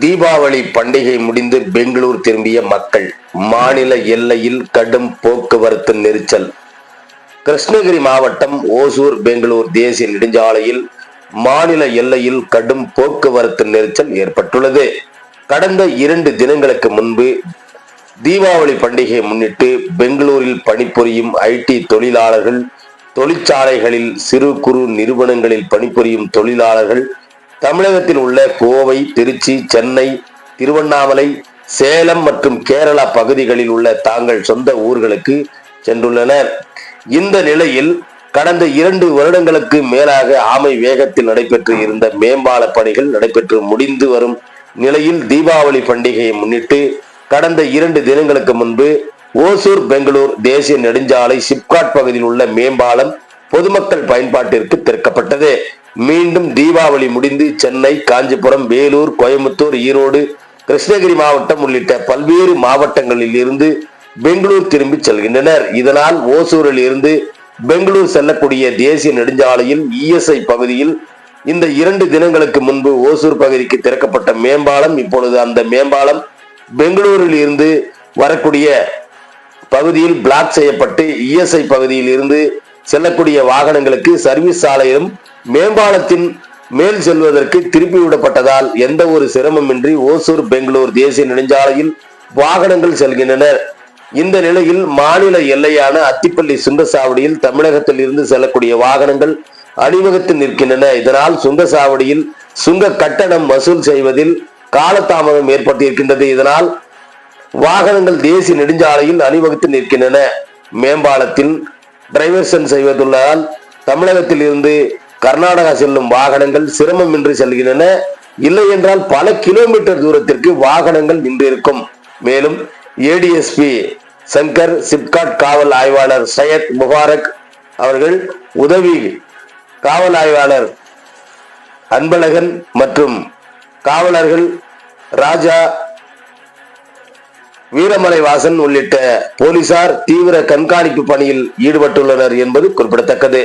தீபாவளி பண்டிகை முடிந்து பெங்களூர் திரும்பிய மக்கள் மாநில எல்லையில் கடும் போக்குவரத்து நெரிசல் கிருஷ்ணகிரி மாவட்டம் ஓசூர் பெங்களூர் தேசிய நெடுஞ்சாலையில் மாநில எல்லையில் கடும் போக்குவரத்து நெரிசல் ஏற்பட்டுள்ளது. கடந்த இரண்டு தினங்களுக்கு முன்பு தீபாவளி பண்டிகையை முன்னிட்டு பெங்களூரில் பணிபுரியும் ஐடி தொழிலாளர்கள் தொழிற்சாலைகளில் சிறு குறு நிறுவனங்களில் பணிபுரியும் தொழிலாளர்கள் தமிழகத்தில் உள்ள கோவை திருச்சி சென்னை திருவண்ணாமலை சேலம் மற்றும் கேரளா பகுதிகளில் உள்ள தாங்கள் சொந்த ஊர்களுக்கு சென்றுள்ளனர். இந்த நிலையில் கடந்த இரண்டு வருடங்களுக்கு மேலாக ஆமை வேகத்தில் நடைபெற்று இருந்த மேம்பால பணிகள் நடைபெற்று முடிந்து வரும் நிலையில் தீபாவளி பண்டிகையை முன்னிட்டு கடந்த இரண்டு தினங்களுக்கு முன்பு ஓசூர் பெங்களூர் தேசிய நெடுஞ்சாலை சிப்காட் பகுதியில் உள்ள மேம்பாலம் பொதுமக்கள் பயன்பாட்டிற்கு திறக்கப்பட்டது. மீண்டும் தீபாவளி முடிந்து சென்னை காஞ்சிபுரம் வேலூர் கோயம்புத்தூர் ஈரோடு கிருஷ்ணகிரி மாவட்டம் உள்ளிட்ட பல்வேறு மாவட்டங்களில் இருந்து பெங்களூர் திரும்பி செல்கின்றனர். இதனால் ஓசூரில் இருந்து பெங்களூர் செல்லக்கூடிய தேசிய நெடுஞ்சாலையில் இஎஸ்ஐ பகுதியில் இந்த இரண்டு தினங்களுக்கு முன்பு ஓசூர் பகுதிக்கு திறக்கப்பட்ட மேம்பாலம் இப்பொழுது அந்த மேம்பாலம் பெங்களூரில் இருந்து வரக்கூடிய பகுதியில் பிளாக் செய்யப்பட்டு இஎஸ்ஐ பகுதியில் இருந்து செல்லக்கூடிய வாகனங்களுக்கு சர்வீஸ் சாலையிலும் மேம்பாலத்தின் மேல் செல்வதற்கு திருப்பி விடப்பட்டதால் எந்த ஒரு சிரமமின்றி ஓசூர் பெங்களூர் தேசிய நெடுஞ்சாலையில் வாகனங்கள் செல்கின்றனர் இந்த நிலையில் மாநில எல்லையான அத்திப்பள்ளி சுங்கசாவடியில் தமிழகத்தில் இருந்து செல்லக்கூடிய வாகனங்கள் அணிவகுத்து நிற்கின்றன. இதனால் சுங்கசாவடியில் சுங்க கட்டணம் வசூல் செய்வதில் காலதாமதம் ஏற்பட்டிருக்கின்றது. இதனால் வாகனங்கள் தேசிய நெடுஞ்சாலையில் அணிவகுத்து நிற்கின்றன. மேம்பாலத்தில் டிரைவர்சன் செய்வதுள்ளதால் தமிழகத்தில் இருந்து கர்நாடகா செல்லும் வாகனங்கள் சிரமமின்றி செல்கின்றன. இல்லை என்றால் பல கிலோமீட்டர் தூரத்திற்கு வாகனங்கள் நின்றிருக்கும். மேலும் ஏடிஎஸ்பி சங்கர் சிப்காட் காவல் ஆய்வாளர் சையத் முபாரக் அவர்கள் உதவி காவல் ஆய்வாளர் அன்பழகன் மற்றும் காவலர்கள் ராஜா வீரமலை வாசன் உள்ளிட்ட போலீசார் தீவிர கண்காணிப்பு பணியில் ஈடுபட்டுள்ளனர் என்பது குறிப்பிடத்தக்கது.